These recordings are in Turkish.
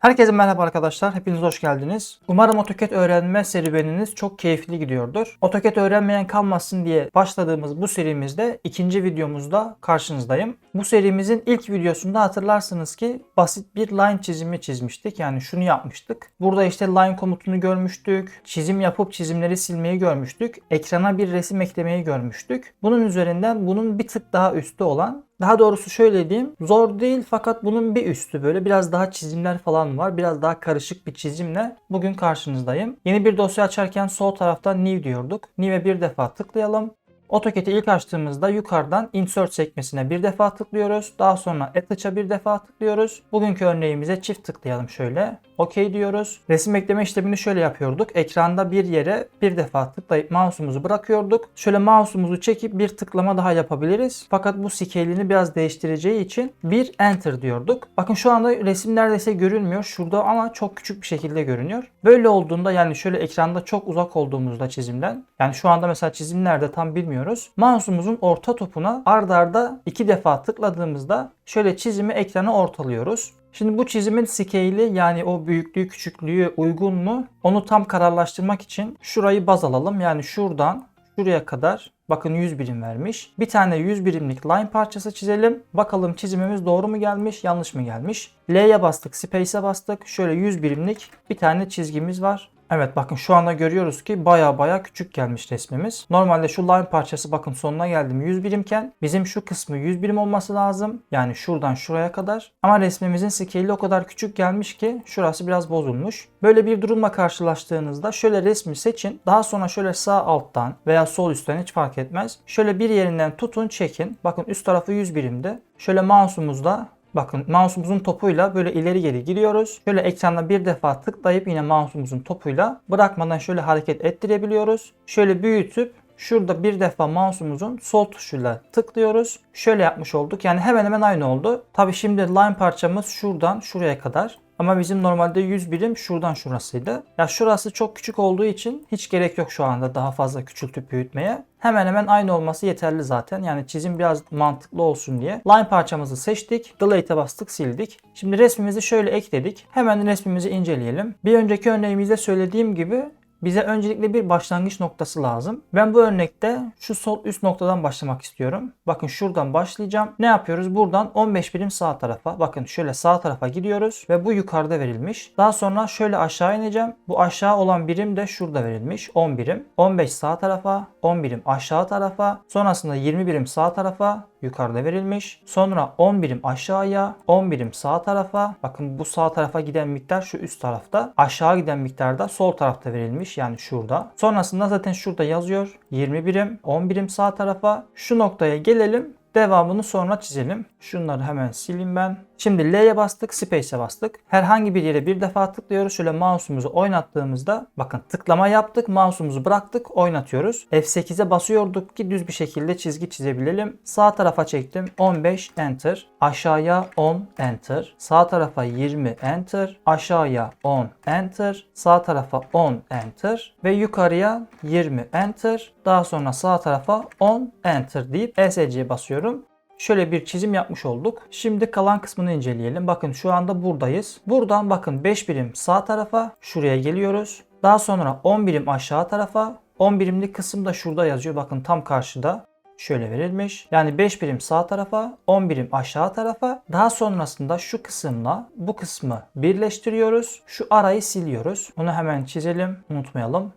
Herkese merhaba arkadaşlar. Hepiniz hoş geldiniz. Umarım AutoCAD öğrenme serüveniniz çok keyifli gidiyordur. AutoCAD öğrenmeyen kalmasın diye başladığımız bu serimizde ikinci videomuzda karşınızdayım. Bu serimizin ilk videosunda hatırlarsınız ki basit bir line çizimi çizmiştik. Yani şunu yapmıştık. Burada işte line komutunu görmüştük. Çizim yapıp çizimleri silmeyi görmüştük. Ekrana bir resim eklemeyi görmüştük. Bunun üzerinden bunun bir tık daha üstü olan daha doğrusu şöyle diyeyim. Zor değil fakat bunun bir üstü böyle biraz daha çizimler falan var. Biraz daha karışık bir çizimle bugün karşınızdayım. Yeni bir dosya açarken sol taraftan new diyorduk. New'e bir defa tıklayalım. AutoCAD'i ilk açtığımızda yukarıdan Insert sekmesine bir defa tıklıyoruz. Daha sonra Attach'a bir defa tıklıyoruz. Bugünkü örneğimize çift tıklayalım şöyle. OK diyoruz. Resim ekleme işlemini şöyle yapıyorduk. Ekranda bir yere bir defa tıklayıp mouse'umuzu bırakıyorduk. Şöyle mouse'umuzu çekip bir tıklama daha yapabiliriz. Fakat bu scale'ini biraz değiştireceği için bir Enter diyorduk. Bakın şu anda resim neredeyse görünmüyor. Şurada ama çok küçük bir şekilde görünüyor. Böyle olduğunda yani şöyle ekranda çok uzak olduğumuzda çizimden yani şu anda mesela çizim nerede tam bilmiyoruz. Mouse'umuzun orta topuna ard arda iki defa tıkladığımızda şöyle çizimi ekrana ortalıyoruz. Şimdi bu çizimin scale'i yani o büyüklüğü küçüklüğü uygun mu onu tam kararlaştırmak için şurayı baz alalım. Yani şuradan şuraya kadar bakın 100 birim vermiş. Bir tane 100 birimlik line parçası çizelim. Bakalım çizimimiz doğru mu gelmiş yanlış mı gelmiş. L'ye bastık space'e bastık. Şöyle 100 birimlik bir tane çizgimiz var. Evet bakın şu anda görüyoruz ki baya baya küçük gelmiş resmimiz. Normalde şu line parçası bakın sonuna geldim 100 birimken bizim şu kısmı 100 birim olması lazım. Yani şuradan şuraya kadar. Ama resmimizin scale'i o kadar küçük gelmiş ki şurası biraz bozulmuş. Böyle bir durumla karşılaştığınızda şöyle resmi seçin. Daha sonra şöyle sağ alttan veya sol üstten hiç fark etmez. Şöyle bir yerinden tutun çekin. Bakın üst tarafı 100 birimde. Şöyle mouse'umuzda Bakın mouse'umuzun topuyla böyle ileri geri gidiyoruz. Şöyle ekranda bir defa tıklayıp yine mouse'umuzun topuyla bırakmadan şöyle hareket ettirebiliyoruz. Şöyle büyütüp Şurada bir defa mouse'umuzun sol tuşuyla tıklıyoruz. Şöyle yapmış olduk. Yani hemen hemen aynı oldu. Tabi şimdi line parçamız şuradan şuraya kadar. Ama bizim normalde 100 birim şuradan şurasıydı. Ya şurası çok küçük olduğu için hiç gerek yok şu anda daha fazla küçültüp büyütmeye. Hemen hemen aynı olması yeterli zaten. Yani çizim biraz mantıklı olsun diye. Line parçamızı seçtik. Delete'e bastık sildik. Şimdi resmimizi şöyle ekledik. Hemen resmimizi inceleyelim. Bir önceki örneğimizde söylediğim gibi bize öncelikle bir başlangıç noktası lazım. Ben bu örnekte şu sol üst noktadan başlamak istiyorum. Bakın şuradan başlayacağım. Ne yapıyoruz? Buradan 15 birim sağ tarafa. Bakın şöyle sağ tarafa gidiyoruz ve bu yukarıda verilmiş. Daha sonra şöyle aşağı ineceğim. Bu aşağı olan birim de şurada verilmiş. 10 birim. 15 sağ tarafa, 10 birim aşağı tarafa. Sonrasında 20 birim sağ tarafa, yukarıda verilmiş. Sonra 10 birim aşağıya, 10 birim sağ tarafa. Bakın bu sağ tarafa giden miktar şu üst tarafta. Aşağı giden miktar da sol tarafta verilmiş. Yani şurada. Sonrasında zaten şurada yazıyor. 20 birim, 10 birim sağ tarafa. Şu noktaya gelelim. Devamını sonra çizelim. Şunları hemen sileyim ben. Şimdi L'ye bastık, Space'e bastık. Herhangi bir yere bir defa tıklıyoruz. Şöyle mouse'umuzu oynattığımızda bakın tıklama yaptık, mouse'umuzu bıraktık, oynatıyoruz. F8'e basıyorduk ki düz bir şekilde çizgi çizebilelim. Sağ tarafa çektim. 15 enter. Aşağıya 10 enter. Sağ tarafa 20 enter. Aşağıya 10 enter. Sağ tarafa 10 enter ve yukarıya 20 enter. Daha sonra sağ tarafa 10 enter deyip ESC'ye basıyorum şöyle bir çizim yapmış olduk. Şimdi kalan kısmını inceleyelim. Bakın şu anda buradayız. Buradan bakın 5 birim sağ tarafa şuraya geliyoruz. Daha sonra 10 birim aşağı tarafa 10 birimlik kısım da şurada yazıyor. Bakın tam karşıda şöyle verilmiş. Yani 5 birim sağ tarafa, 10 birim aşağı tarafa. Daha sonrasında şu kısımla bu kısmı birleştiriyoruz. Şu arayı siliyoruz. Bunu hemen çizelim, unutmayalım.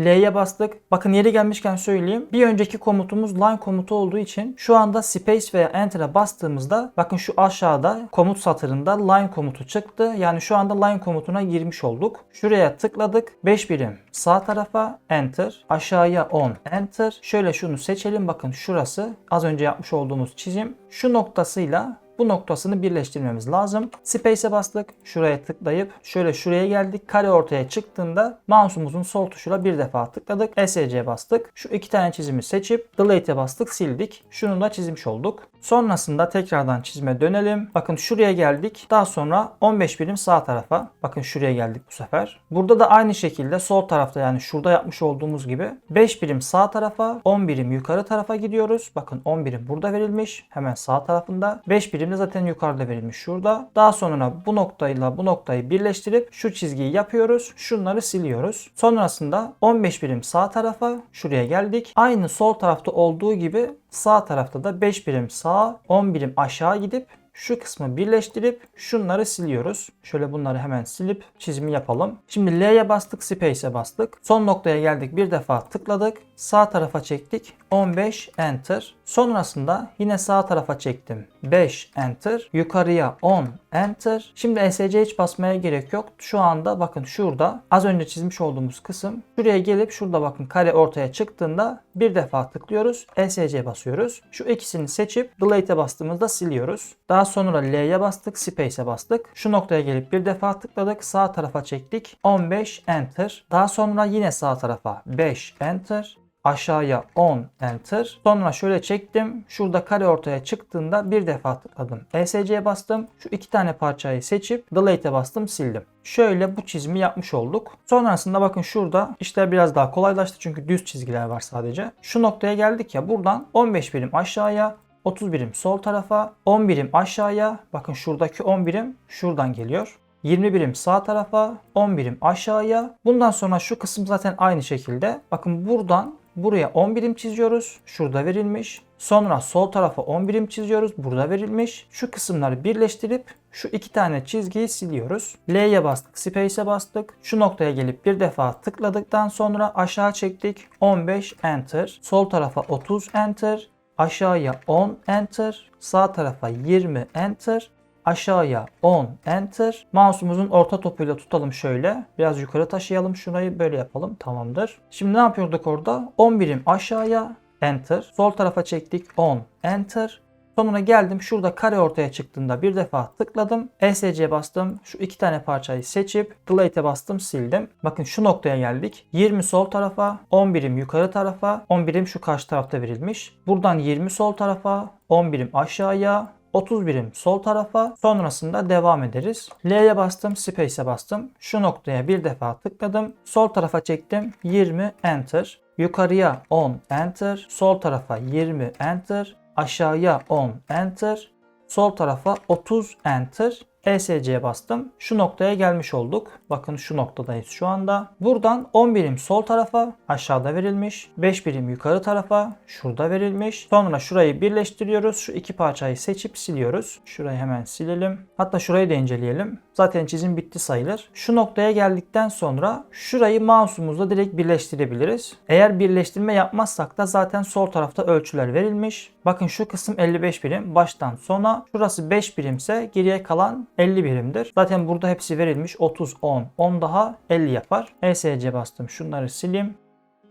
L'ye bastık. Bakın yeri gelmişken söyleyeyim. Bir önceki komutumuz line komutu olduğu için şu anda space veya enter'a bastığımızda bakın şu aşağıda komut satırında line komutu çıktı. Yani şu anda line komutuna girmiş olduk. Şuraya tıkladık. 5 birim sağ tarafa enter. Aşağıya 10 enter. Şöyle şunu seçelim. Bakın şurası az önce yapmış olduğumuz çizim. Şu noktasıyla bu noktasını birleştirmemiz lazım. Space'e bastık. Şuraya tıklayıp şöyle şuraya geldik. Kare ortaya çıktığında mouse'umuzun sol tuşuyla bir defa tıkladık. ESC'ye bastık. Şu iki tane çizimi seçip Delete'e bastık sildik. Şunu da çizmiş olduk. Sonrasında tekrardan çizime dönelim. Bakın şuraya geldik. Daha sonra 15 birim sağ tarafa. Bakın şuraya geldik bu sefer. Burada da aynı şekilde sol tarafta yani şurada yapmış olduğumuz gibi 5 birim sağ tarafa 10 birim yukarı tarafa gidiyoruz. Bakın 10 birim burada verilmiş. Hemen sağ tarafında. 5 birim de zaten yukarıda verilmiş şurada. Daha sonra bu noktayla bu noktayı birleştirip şu çizgiyi yapıyoruz. Şunları siliyoruz. Sonrasında 15 birim sağ tarafa şuraya geldik. Aynı sol tarafta olduğu gibi sağ tarafta da 5 birim sağ 10 birim aşağı gidip şu kısmı birleştirip şunları siliyoruz. Şöyle bunları hemen silip çizimi yapalım. Şimdi L'ye bastık, Space'e bastık. Son noktaya geldik. Bir defa tıkladık. Sağ tarafa çektik. 15 Enter. Sonrasında yine sağ tarafa çektim. 5 Enter. Yukarıya 10 Enter. Şimdi ESC hiç basmaya gerek yok. Şu anda bakın şurada az önce çizmiş olduğumuz kısım. Şuraya gelip şurada bakın kare ortaya çıktığında bir defa tıklıyoruz. ESC basıyoruz. Şu ikisini seçip Delete'e bastığımızda siliyoruz. Daha sonra L'ye bastık. Space'e bastık. Şu noktaya gelip bir defa tıkladık. Sağ tarafa çektik. 15 Enter. Daha sonra yine sağ tarafa 5 Enter aşağıya 10 enter. Sonra şöyle çektim. Şurada kare ortaya çıktığında bir defa tıkladım. ESC'ye bastım. Şu iki tane parçayı seçip delete'e bastım sildim. Şöyle bu çizimi yapmış olduk. Sonrasında bakın şurada işler biraz daha kolaylaştı çünkü düz çizgiler var sadece. Şu noktaya geldik ya buradan 15 birim aşağıya 30 birim sol tarafa 10 birim aşağıya bakın şuradaki 10 birim şuradan geliyor. 20 birim sağ tarafa, 10 birim aşağıya. Bundan sonra şu kısım zaten aynı şekilde. Bakın buradan buraya 10 birim çiziyoruz. Şurada verilmiş. Sonra sol tarafa 10 birim çiziyoruz. Burada verilmiş. Şu kısımları birleştirip şu iki tane çizgiyi siliyoruz. L'ye bastık, Space'e bastık. Şu noktaya gelip bir defa tıkladıktan sonra aşağı çektik. 15 Enter. Sol tarafa 30 Enter. Aşağıya 10 Enter. Sağ tarafa 20 Enter aşağıya 10 enter. Mouse'umuzun orta topuyla tutalım şöyle. Biraz yukarı taşıyalım şurayı böyle yapalım. Tamamdır. Şimdi ne yapıyorduk orada? 10 birim aşağıya enter. Sol tarafa çektik 10 enter. Sonuna geldim. Şurada kare ortaya çıktığında bir defa tıkladım. ESC bastım. Şu iki tane parçayı seçip delete'e bastım sildim. Bakın şu noktaya geldik. 20 sol tarafa, 10 birim yukarı tarafa, 10 birim şu karşı tarafta verilmiş. Buradan 20 sol tarafa, 10 birim aşağıya, 30 birim sol tarafa sonrasında devam ederiz. L'ye bastım, Space'e bastım. Şu noktaya bir defa tıkladım. Sol tarafa çektim. 20 Enter. Yukarıya 10 Enter. Sol tarafa 20 Enter. Aşağıya 10 Enter. Sol tarafa 30 Enter. ESC'ye bastım. Şu noktaya gelmiş olduk. Bakın şu noktadayız şu anda. Buradan 10 birim sol tarafa aşağıda verilmiş. 5 birim yukarı tarafa şurada verilmiş. Sonra şurayı birleştiriyoruz. Şu iki parçayı seçip siliyoruz. Şurayı hemen silelim. Hatta şurayı da inceleyelim. Zaten çizim bitti sayılır. Şu noktaya geldikten sonra şurayı mouse'umuzla direkt birleştirebiliriz. Eğer birleştirme yapmazsak da zaten sol tarafta ölçüler verilmiş. Bakın şu kısım 55 birim baştan sona. Şurası 5 birimse geriye kalan 50 birimdir. Zaten burada hepsi verilmiş. 30, 10, 10 daha 50 yapar. ESC bastım. Şunları sileyim.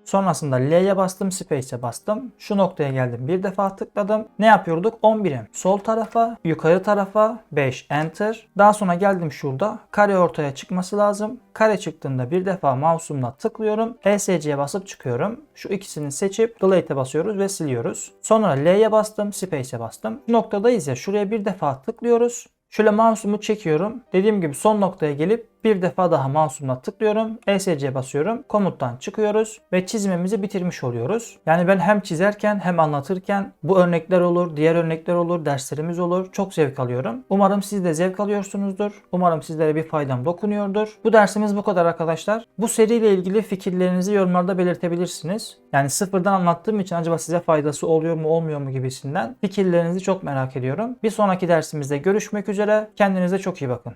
Sonrasında L'ye bastım, Space'e bastım. Şu noktaya geldim. Bir defa tıkladım. Ne yapıyorduk? 10 birim. Sol tarafa, yukarı tarafa 5 Enter. Daha sonra geldim şurada. Kare ortaya çıkması lazım. Kare çıktığında bir defa mouse'umla tıklıyorum. ESC'ye basıp çıkıyorum. Şu ikisini seçip Delete'e basıyoruz ve siliyoruz. Sonra L'ye bastım, Space'e bastım. Bu noktadayız ya şuraya bir defa tıklıyoruz. Şöyle mouse'umu çekiyorum. Dediğim gibi son noktaya gelip bir defa daha mouse'umla tıklıyorum. ESC basıyorum. Komuttan çıkıyoruz ve çizimimizi bitirmiş oluyoruz. Yani ben hem çizerken hem anlatırken bu örnekler olur, diğer örnekler olur, derslerimiz olur. Çok zevk alıyorum. Umarım siz de zevk alıyorsunuzdur. Umarım sizlere bir faydam dokunuyordur. Bu dersimiz bu kadar arkadaşlar. Bu seriyle ilgili fikirlerinizi yorumlarda belirtebilirsiniz. Yani sıfırdan anlattığım için acaba size faydası oluyor mu olmuyor mu gibisinden fikirlerinizi çok merak ediyorum. Bir sonraki dersimizde görüşmek üzere. Kendinize çok iyi bakın.